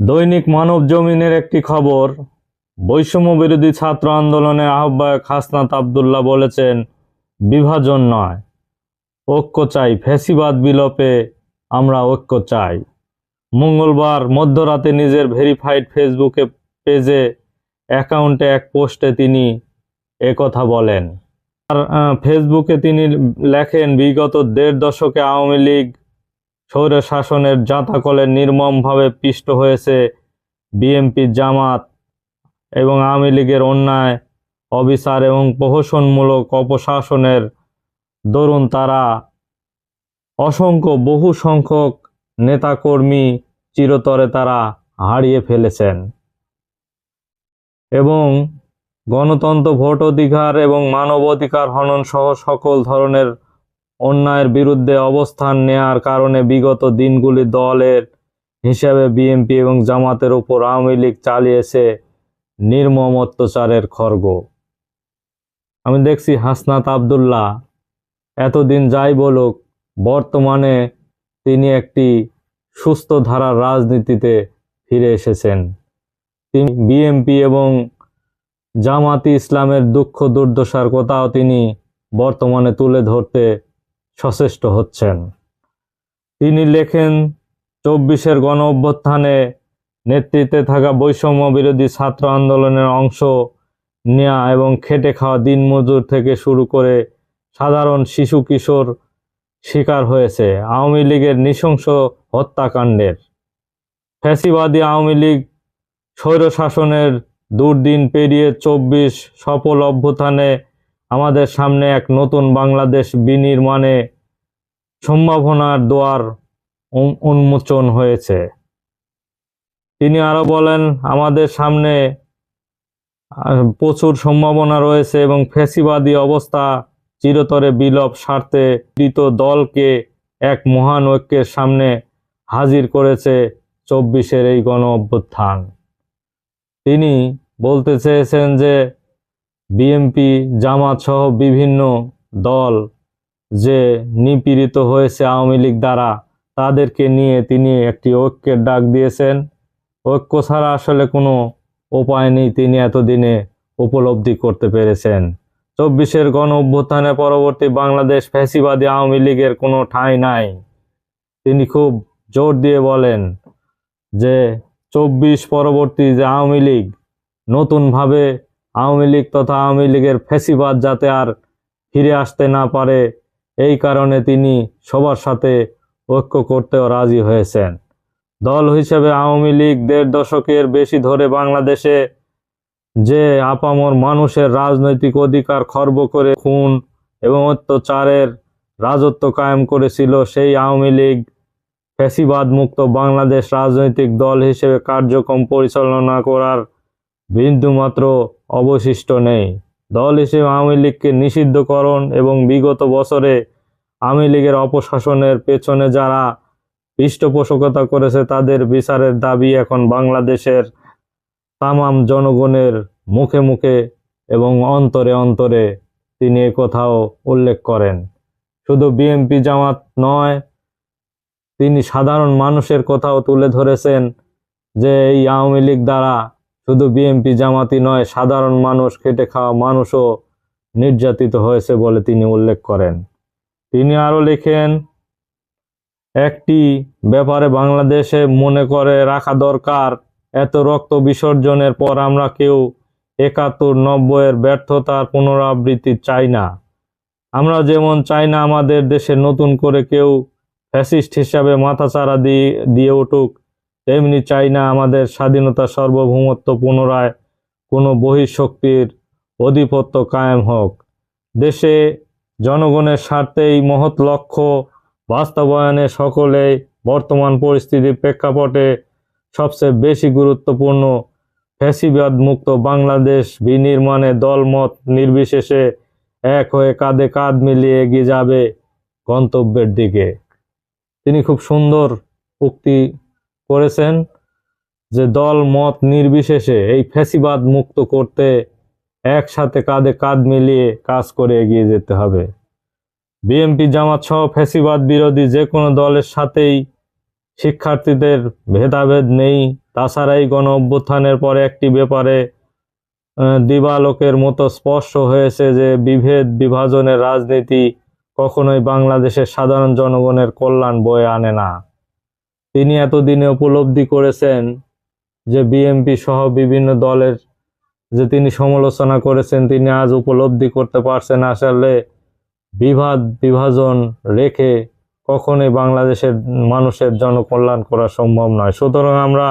দৈনিক মানব জমিনের একটি খবর। বৈষম্য বিরোধী ছাত্র আন্দোলনের আহ্বায়ক হাসনাত আবদুল্লাহ বলেছেন, বিভাজন নয়। ঐক্য চাই, ফ্যাসিবাদ বিলোপে আমরা ঐক্য চাই। মঙ্গলবার মধ্যরাতে নিজের ভেরিফাইড ফেসবুকে পেজে অ্যাকাউন্টে এক পোস্টে তিনি একথা বলেন। আর ফেসবুকে তিনি লেখেন, বিগত দেড় দশকে আওয়ামী লীগ স্বৈর শাসনের জাঁতাকলে নির্মমভাবে পিষ্ট হয়েছে বিএনপি জামাত এবং আওয়ামী লীগের অন্যায়, অবিচার এবং প্রহসনমূলক অপশাসনের দরুন তারা অসংখ্য বহু সংখ্যক নেতাকর্মী চিরতরে তারা হারিয়ে ফেলেছেন এবং গণতন্ত্র ভোট অধিকার এবং মানব অধিকার হনন সহ সকল ধরনের অন্যায়ের বিরুদ্ধে অবস্থান নেয়ার কারণে বিগত দিনগুলি দলের হিসেবে বিএনপি এবং জামাতের উপর আওয়ামী লীগ চালিয়েছে নির্মম অত্যাচারের খর্গ। আমি দেখছি হাসনাত আবদুল্লাহ, এতদিন যাই বলুক, বর্তমানে তিনি একটি সুস্থ ধারার রাজনীতিতে ফিরে এসেছেন। তিনি বিএনপি এবং জামাতি ইসলামের দুঃখ দুর্দশার কথাও তিনি বর্তমানে তুলে ধরতে সচেষ্ট হচ্ছেন। তিনি লেখেন, চব্বিশের গণ অভ্যুত্থানে নেতৃত্বে থাকা বৈষম্য বিরোধী ছাত্র আন্দোলনের অংশ নেওয়া এবং খেটে খাওয়া দিনমজুর থেকে শুরু করে সাধারণ শিশু কিশোর শিকার হয়েছে আওয়ামী লীগের নৃশংস হত্যাকাণ্ডের। ফ্যাসিবাদী আওয়ামী লীগ স্বৈরশাসনের দুর্দিন পেরিয়ে চব্বিশ সফল অভ্যুত্থানে আমাদের সামনে এক নতুন বাংলাদেশ বিনির্মাণে সম্ভাবনার দোয়ার উন্মোচন হয়েছে। তিনি আরও বলেন, আমাদের সামনে প্রচুর সম্ভাবনা রয়েছে এবং ফ্যাসিবাদী অবস্থা চিরতরে বিলোপ স্বার্থে কৃত দলকে এক মহান ঐক্যের সামনে হাজির করেছে চব্বিশের এই গণ অভ্যুত্থান তিনি বলতে চেয়েছেন যে বিএনপি, জামাত সহ বিভিন্ন দল যে নিপীড়িত হয়েছে আওয়ামী লীগ দ্বারা, তাদেরকে নিয়ে তিনি একটি ঐক্যের ডাক দিয়েছেন। ঐক্য ছাড়া আসলে কোনো উপায় নেই তিনি এতদিনে উপলব্ধি করতে পেরেছেন। চব্বিশের গণ অভ্যুত্থানের পরবর্তী বাংলাদেশ ফ্যাসিবাদী আওয়ামী লীগের কোনো ঠাঁই নাই। তিনি খুব জোর দিয়ে বলেন যে, চব্বিশ পরবর্তী যে আওয়ামী লীগ নতুনভাবে আওয়ামী লীগ তথা আওয়ামী লীগের ফ্যাসিবাদ যাতে আর ফিরে আসতে না পারে, এই কারণে তিনি সবার সাথে ঐক্য করতেও রাজি হয়েছেন। দল হিসেবে আওয়ামী লীগ দেড় দশকের বেশি ধরে বাংলাদেশে যে আপামর মানুষের রাজনৈতিক অধিকার খর্ব করে খুন এবং অত্যাচারের রাজত্ব কায়েম করেছিল, সেই আওয়ামী লীগ ফ্যাসিবাদ মুক্ত বাংলাদেশ রাজনৈতিক দল হিসেবে কার্যক্রম পরিচালনা করার বিন্দুমাত্র অবশিষ্ট নেই। দল হিসেবে আওয়ামী লীগকে নিষিদ্ধকরণ এবং বিগত বছরে আওয়ামী লীগের অপশাসনের পেছনে যারা পৃষ্ঠপোষকতা করেছে, তাদের বিচারের দাবি এখন বাংলাদেশের তামাম জনগণের মুখে মুখে এবং অন্তরে অন্তরে তিনি কথাও উল্লেখ করেন। শুধু বিএনপি জামাত নয়, তিনি সাধারণ মানুষের কথাও তুলে ধরেছেন যে এই আওয়ামী লীগ দ্বারা শুধু বিএনপি জামাতি নয়, সাধারণ মানুষ, খেটে খাওয়া মানুষও নির্যাতিত হয়েছে বলে তিনি উল্লেখ করেন। তিনি আরও লেখেন, একটি ব্যাপারে বাংলাদেশে মনে করে রাখা দরকার, এত রক্ত বিসর্জনের পর আমরা কেউ একাত্তর নব্বইয়ের ব্যর্থতার পুনরাবৃত্তি চাই না। আমরা যেমন চাই না আমাদের দেশে নতুন করে কেউ ফ্যাসিস্ট হিসাবে মাথাচাড়া দিয়ে দিয়ে উঠুক তেমনি চাই না আমাদের স্বাধীনতা সার্বভৌমত্ব পুনরায় কোনো বহিঃশক্তির অধিপত্য কায়েম হোক। দেশে জনগণের স্বার্থেই মহৎ লক্ষ্য বাস্তবায়নে সকলে বর্তমান পরিস্থিতির প্রেক্ষাপটে সবচেয়ে বেশি গুরুত্বপূর্ণ ফ্যাসিবাদ মুক্ত বাংলাদেশ বিনির্মাণে দলমত নির্বিশেষে এক হয়ে কাঁধে কাঁধ মিলিয়ে এগিয়ে যাবে গন্তব্যের দিকে। তিনি খুব সুন্দর উক্তি করেছেন যে দল, মত নির্বিশেষে এই ফ্যাসিবাদ মুক্ত করতে একসাথে কাঁধে কাঁধ মিলিয়ে কাজ করে এগিয়ে যেতে হবে। বিএনপি জামাত সহ ফ্যাসিবাদ বিরোধী যে কোনো দলের সাথেই শিক্ষার্থীদের ভেদাভেদ নেই। তাছাড়া এই গণ অভ্যুত্থানের পরে একটি ব্যাপারে দিবালোকের মতো স্পষ্ট হয়েছে যে বিভেদ বিভাজনের রাজনীতি কখনোই বাংলাদেশের সাধারণ জনগণের কল্যাণ বয়ে আনে না। তিনি এতদিনে উপলব্ধি করেছেন যে বিএনপি সহ বিভিন্ন দলের যে তিনি সমালোচনা করেছেন, তিনি আজ উপলব্ধি করতে পারছেন আসলে বিভাদ বিভাজন রেখে কখনোই বাংলাদেশের মানুষের জনকল্যাণ করা সম্ভব নয়। সুতরাং আমরা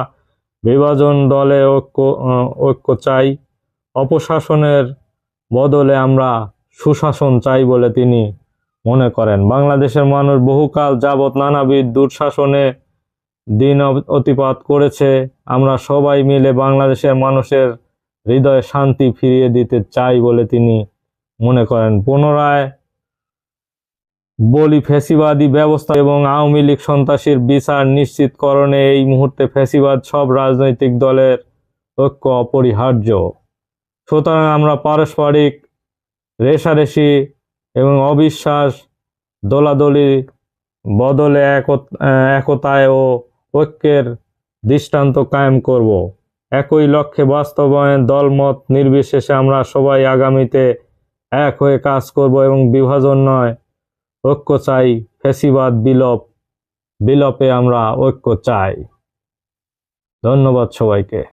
বিভাজন দলে ঐক্য ঐক্য চাই, অপশাসনের বদলে আমরা সুশাসন চাই বলে তিনি মনে করেন। বাংলাদেশের মানুষ বহুকাল যাবৎ নানাবিধ দুঃশাসনে দিন অতিপাত করেছে। আমরা সবাই মিলে বাংলাদেশের মানুষের হৃদয়ে শান্তি ফিরিয়ে দিতে চাই বলে তিনি মনে করেন। পুনরায় বলি ফ্যাসিবাদী ব্যবস্থা এবং আওয়ামী লীগ সন্ত্রাসীর বিচার নিশ্চিতকরণে এই মুহূর্তে ফেসিবাদ সব রাজনৈতিক দলের ঐক্য অপরিহার্য। সুতরাং আমরা পারস্পরিক রেশারেশি এবং অবিশ্বাস দোলাদলি বদলে একতায় ও ঐক্যের দৃষ্টান্ত কায়েম করব। একই লক্ষ্যে বাস্তবায়ন, দলমত নির্বিশেষে আমরা সবাই আগামীতে এক হয়ে কাজ করব এবং বিভাজন নয়। ঐক্য চাই, ফেসিবাদ, বিলোপ, বিলোপে আমরা ঐক্য চাই। ধন্যবাদ সবাইকে।